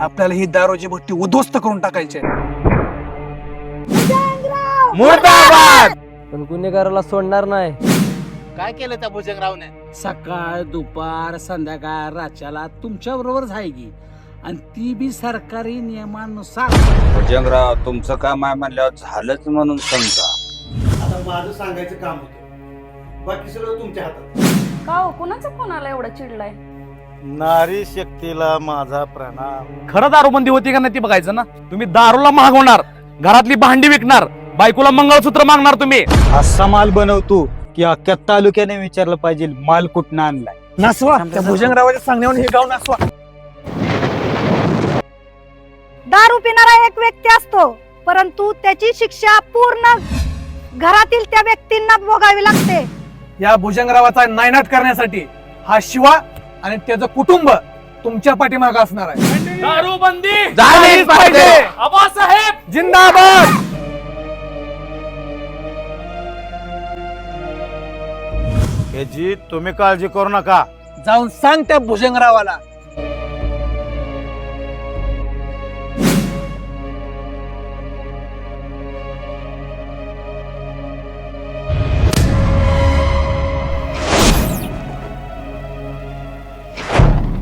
आपल्याला ही दारूची भट्टी उद्ध्वस्त करून टाकायची. मुर्दाबाद! पण गुन्हेगाराला सोडणार नाही. काय केलं त्या भुजंगरावने? सकाळ दुपार संध्याकाळ राच्याला तुमच्या बरोबरच आहे की आणि ती बी सरकारी नियमानुसार. भुजंगराव तुमचं काम आहे म्हणल्यावर झालंच म्हणून समजा. आता माझं सांगायचं काम होतं. बाकी सगळं तुमच्या हातात. का हो? कुणाचा फोन आला एवढा चिडलाय? नारी शक्तीला माझा प्रणाम. खरं दारूबंदी होती का नाही ती बघायचं ना? तुम्ही दारूला मागवणार घरातली भांडी विकणार बायकोला मंगळसूत्र मागणार तुम्ही. असा माल बनवतो की अख्ख्या तालुक्याने विचारलं पाहिजे माल कुठनं आणलाय? नासवा त्या भुजंगरावाच्या सांगण्यावर हे गाव नासवा. दारू पिणारा एक व्यक्ती असतो परंतु त्याची शिक्षा पूर्ण घरातील त्या व्यक्तींना भोगावी लागते. या भुजंगरावाचा नायनाट करण्यासाठी हा शिवा आणि त्याचं कुटुंब तुमच्या पाठीमागे असणार आहे. दारूबंदी! झालीच पाहिजे. आबासाहेब! जिंदाबाद! ह्याची तुम्ही काळजी करू नका. जाऊन सांग त्या भुजंगरावाला.